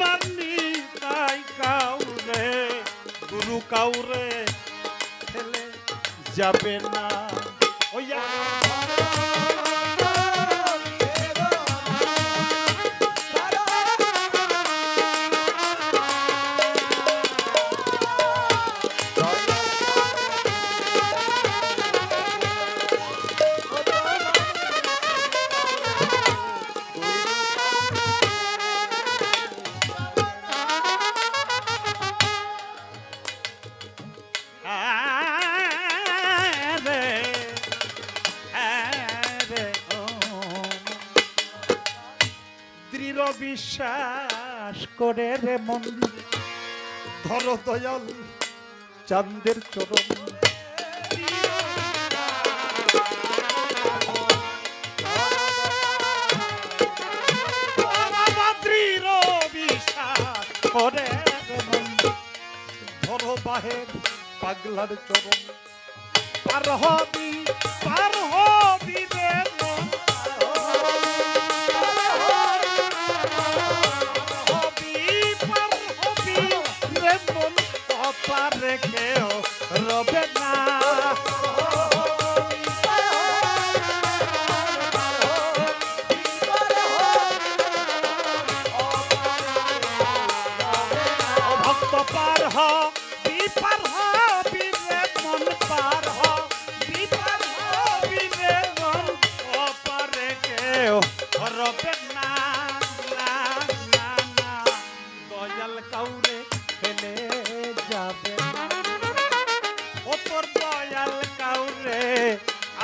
মানি নাই কাউরে গুরু কাউরে ফেলে যাবে না। বিশ্বাস করে রে মন। ধর দয়াল চান্দের চরণ। পাগলার চরণ। পার হবি পার হবি অপারে কেউ রবে না। ভক্ত পার হ।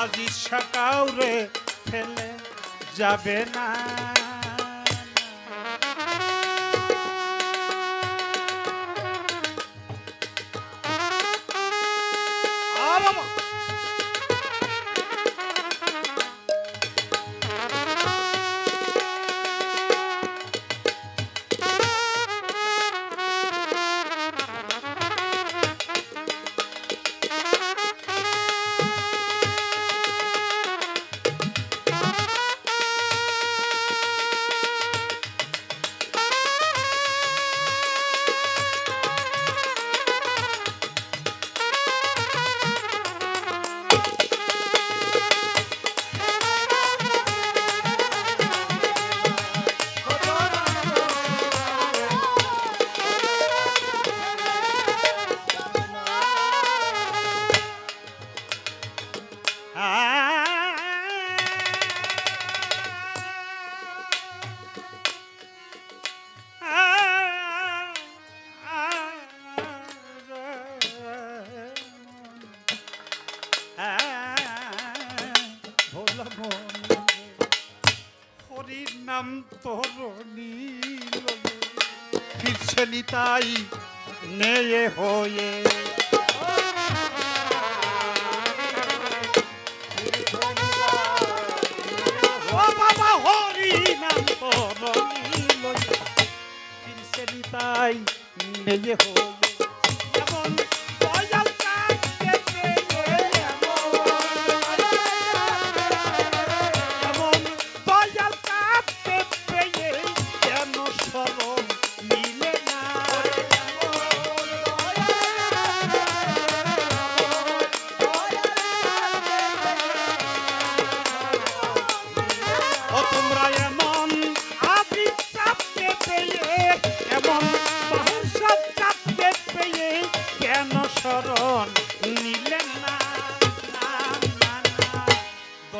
আজিজ কাউরে ফেলে যাবে না। বাবা হরির নাম তোর নীল ফিরছে নিতাই নেয়ে হয়ে বাবা হরি নাম তোর ফিরছে নিতাই নেয়ে হয়ে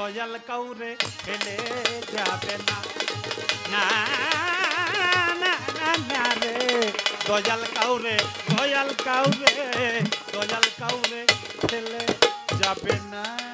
দয়াল কাউরে ফেলে যাবে না। না রে, দয়াল কাউরে দয়াল কাউরে দয়াল কাউরে ফেলে যাবে না।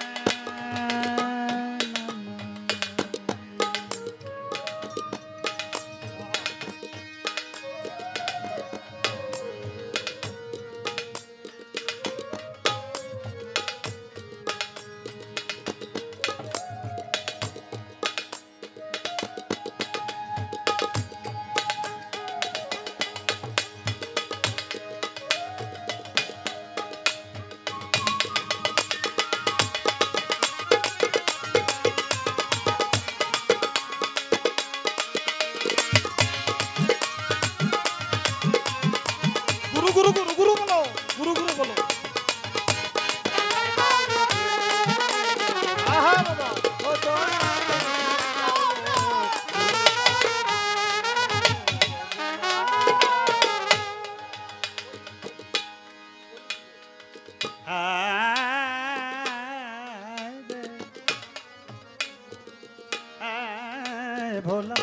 ভোলা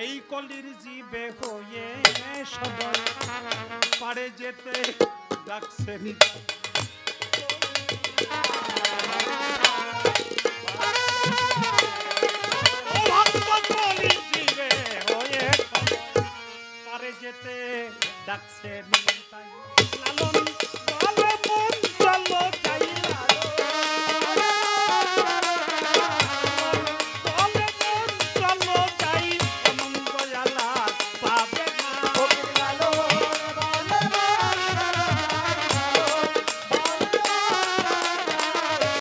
এই কলির জীবে হয়ে সবাই পারে যেতে ডাকছে যেতে ডাকছে লালন।